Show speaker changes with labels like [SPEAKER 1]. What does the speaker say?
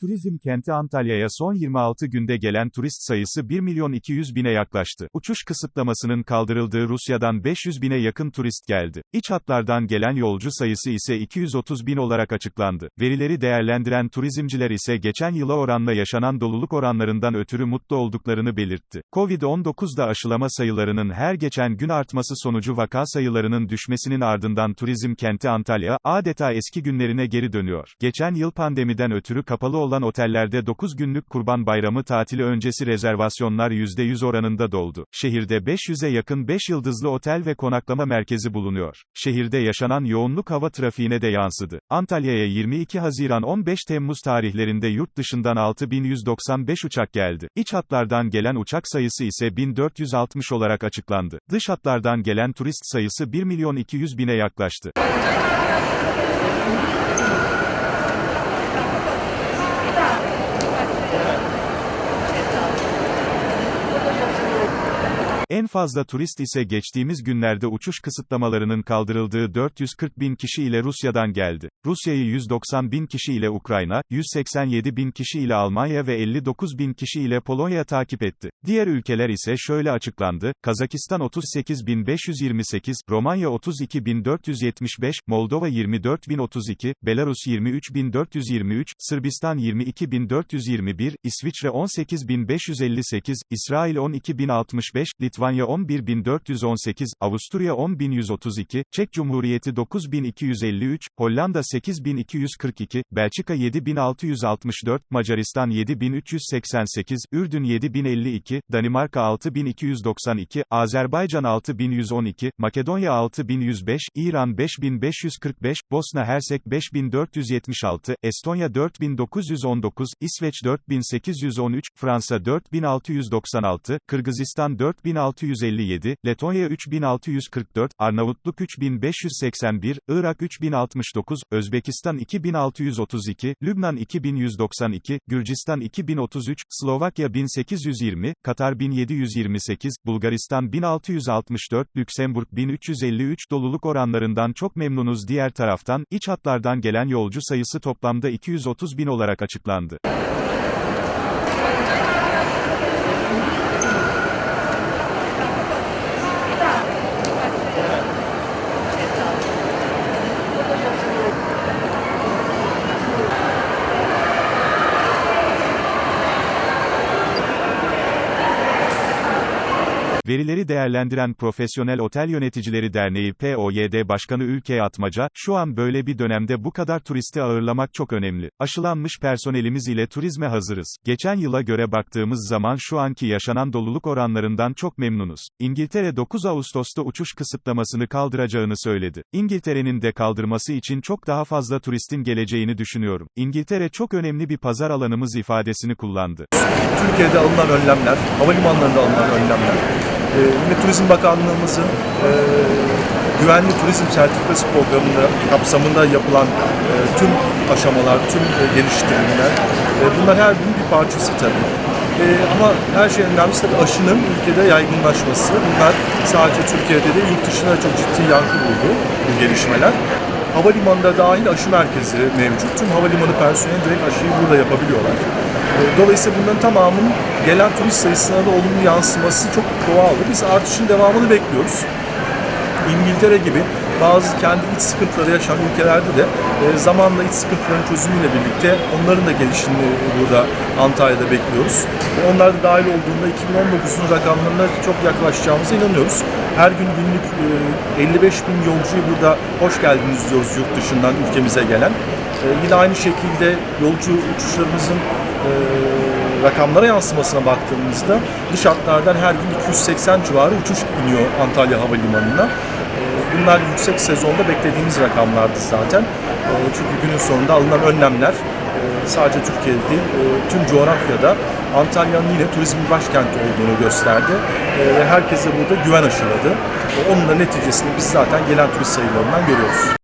[SPEAKER 1] Turizm kenti Antalya'ya son 26 günde gelen turist sayısı 1 milyon 200 bine yaklaştı. Uçuş kısıtlamasının kaldırıldığı Rusya'dan 500 bine yakın turist geldi. İç hatlardan gelen yolcu sayısı ise 230 bin olarak açıklandı. Verileri değerlendiren turizmciler ise geçen yıla oranla yaşanan doluluk oranlarından ötürü mutlu olduklarını belirtti. Covid-19'da aşılama sayılarının her geçen gün artması sonucu vaka sayılarının düşmesinin ardından turizm kenti Antalya, adeta eski günlerine geri dönüyor. Geçen yıl pandemiden ötürü kapalı olan otellerde 9 günlük Kurban Bayramı tatili öncesi rezervasyonlar %100 oranında doldu. Şehirde 500'e yakın 5 yıldızlı otel ve konaklama merkezi bulunuyor. Şehirde yaşanan yoğunluk hava trafiğine de yansıdı. Antalya'ya 22 Haziran 15 Temmuz tarihlerinde yurt dışından 6195 uçak geldi. İç hatlardan gelen uçak sayısı ise 1460 olarak açıklandı. Dış hatlardan gelen turist sayısı 1 milyon 200 bine yaklaştı. En fazla turist ise geçtiğimiz günlerde uçuş kısıtlamalarının kaldırıldığı 440 bin kişi ile Rusya'dan geldi. Rusya'yı 190 bin kişi ile Ukrayna, 187 bin kişi ile Almanya ve 59 bin kişi ile Polonya takip etti. Diğer ülkeler ise şöyle açıklandı, Kazakistan 38.528, Romanya 32.475, Moldova 24.032, Belarus 23.423, Sırbistan 22.421, İsviçre 18.558, İsrail 12.065, Litvanya 11.418, Avusturya 10.132, Çek Cumhuriyeti 9.253, Hollanda 8.242, Belçika 7.664, Macaristan 7.388, Ürdün 7.052, Danimarka 6.292, Azerbaycan 6.112, Makedonya 6.105, İran 5.545, Bosna Hersek 5.476, Estonya 4.919, İsveç 4.813, Fransa 4.696, Kırgızistan 4.657, Letonya 3.644, Arnavutluk 3.581, Irak 3.069, Özbekistan 2.632, Lübnan 2.192, Gürcistan 2.033, Slovakya 1.820, Katar 1.728, Bulgaristan 1.664, Lüksemburg 1.353 doluluk oranlarından çok memnunuz diğer taraftan, iç hatlardan gelen yolcu sayısı toplamda 230 bin olarak açıklandı. Verileri değerlendiren Profesyonel Otel Yöneticileri Derneği POYD Başkanı Ülke Atmaca, şu an böyle bir dönemde bu kadar turisti ağırlamak çok önemli. Aşılanmış personelimiz ile turizme hazırız. Geçen yıla göre baktığımız zaman şu anki yaşanan doluluk oranlarından çok memnunuz. İngiltere 9 Ağustos'ta uçuş kısıtlamasını kaldıracağını söyledi. İngiltere'nin de kaldırması için çok daha fazla turistin geleceğini düşünüyorum. İngiltere çok önemli bir pazar alanımız ifadesini kullandı.
[SPEAKER 2] Türkiye'de alınan önlemler, havalimanlarında alınan önlemler, e, yine Turizm Bakanlığımızın e, güvenli turizm sertifikası programında kapsamında yapılan e, tüm aşamalar, tüm e, geliştirimler, e, bunlar her birinin bir parçası tabii. E, ama her şeyin önemlisi tabii aşının ülkede yaygınlaşması. Bunlar sadece Türkiye'de değil, yurt dışında da çok ciddi yankı buldu bu gelişmeler. Havalimanında dahil aşı merkezi mevcut. Tüm havalimanı personeli direkt aşıyı burada yapabiliyorlar. E, Dolayısıyla bunların tamamının gelen turist sayısına da olumlu yansıması çok doğaldı. Biz artışın devamını bekliyoruz. İngiltere gibi bazı kendi iç sıkıntıları yaşayan ülkelerde de e, zamanla iç sıkıntıların çözümüyle birlikte onların da gelişini burada Antalya'da bekliyoruz. Onlar da dahil olduğunda 2019'un rakamlarına çok yaklaşacağımıza inanıyoruz. Her gün günlük e, 55 bin yolcuyu burada hoş geldiniz diyoruz yurt dışından ülkemize gelen. E, Yine aynı şekilde yolcu uçuşlarımızın e, rakamlara yansımasına baktığımızda dış hatlardan her gün 280 civarı uçuş iniyor Antalya Havalimanı'na. E, Bunlar yüksek sezonda beklediğimiz rakamlardı zaten. E, Çünkü günün sonunda alınan önlemler e, sadece Türkiye'de değil e, tüm coğrafyada Antalya'nın yine turizm başkenti olduğunu gösterdi. E, Ve herkese burada güven aşıladı. E, Onun da neticesini biz zaten gelen turist sayılarından görüyoruz.